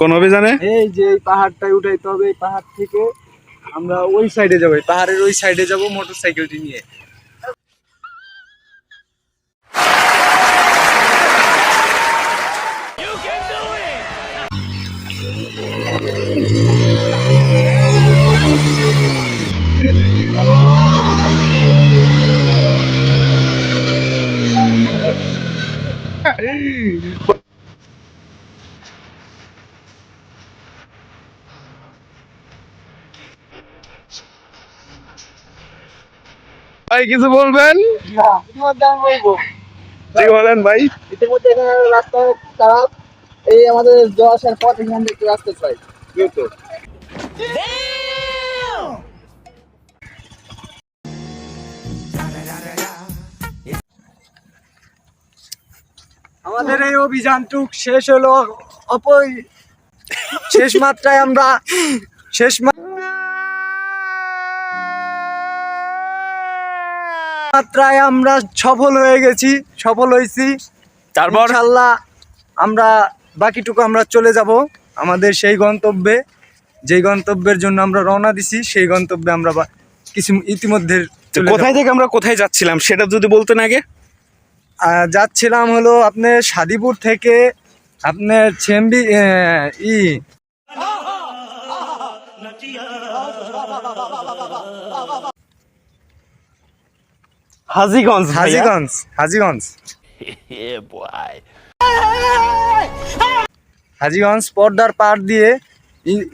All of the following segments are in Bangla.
কোন অভিযানে? এই যে এই পাহাড়টায় উঠাইতে হবে, এই পাহাড় থেকে আমরা ওই সাইডে যাব পাহাড়ের ওই সাইডে যাব মোটর সাইকেলটি নিয়ে। ভাই কিছু বলবেন? জি বলেন ভাই। ইতিমধ্যে এখানে রাস্তা খারাপ এই আমাদের আসার পথ এখান থেকে রাস্তা চাই আমাদের এই অভিযানটুক শেষ হলো অপই শেষ মাত্রায় আমরা শেষ মাত্রায় আমরা সফল হয়ে গেছি সফল হয়েছি তারপর ইনশাল্লাহ আমরা বাকিটুকু আমরা চলে যাব আমাদের সেই গন্তব্যে যেই গন্তব্যের জন্য আমরা রওনা দিছি সেই গন্তব্যে আমরা বা- কিছু ইতিমধ্যে কোথায় থেকে আমরা কোথায় যাচ্ছিলাম সেটা যদি বলতেন আগে যাচ্ছিলাম হলো আপনার সাদিপুর থেকে আপনার ছেম্বি ই হাজিগঞ্জ হাজিগঞ্জ হাজিগঞ্জ। হাজিগঞ্জ পর্দার পার দিয়ে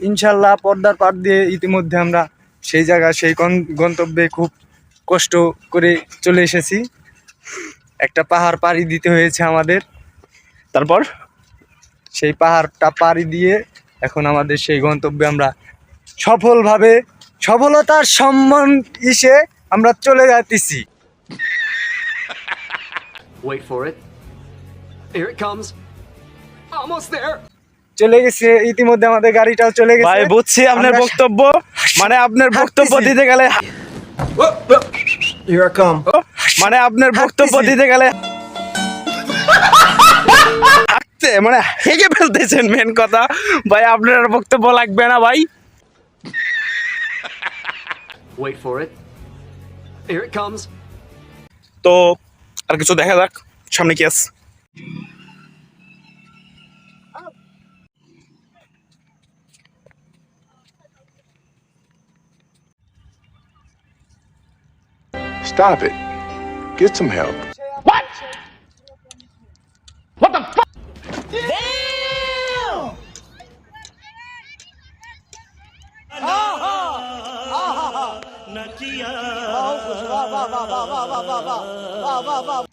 ইনশাল্লাহ পর্দার পার দিয়ে ইতিমধ্যে আমরা সেই জায়গা সেই গন- গন্তব্যে খুব কষ্ট করে চলে এসেছি। একটা পাহাড় পাড়ি দিতে হয়েছে আমাদের। তারপর? সেই পাহাড়টা পাড়ি দিয়ে এখন আমাদের সেই গন্তব্যে আমরা সফলভাবে সফলতার সম্মান ইসে আমরা চলে যাচ্ছি Wait for it. Here it comes. Almost there. চলে গেছে ইতিমধ্যে আমাদের গাড়িটাও চলে গেছে ভাই বুঝছি আপনার বক্তব্য মানে আপনার বক্তব্য দিতে গেলে Here I come. মানে আপনার বক্তব্য দিতে গেলে হাঁটতে মানে হেগে ফেলতেছেন মেন কথা ভাই আপনার আর বক্তব্য লাগবে না ভাই Wait for it. Here it comes. তো আর কিছু দেখা যাক সামনে কি আছে Stop it. Get some help. Vá, vá, vá, vá, vá, vá, vá, vá, vá, vá, vá.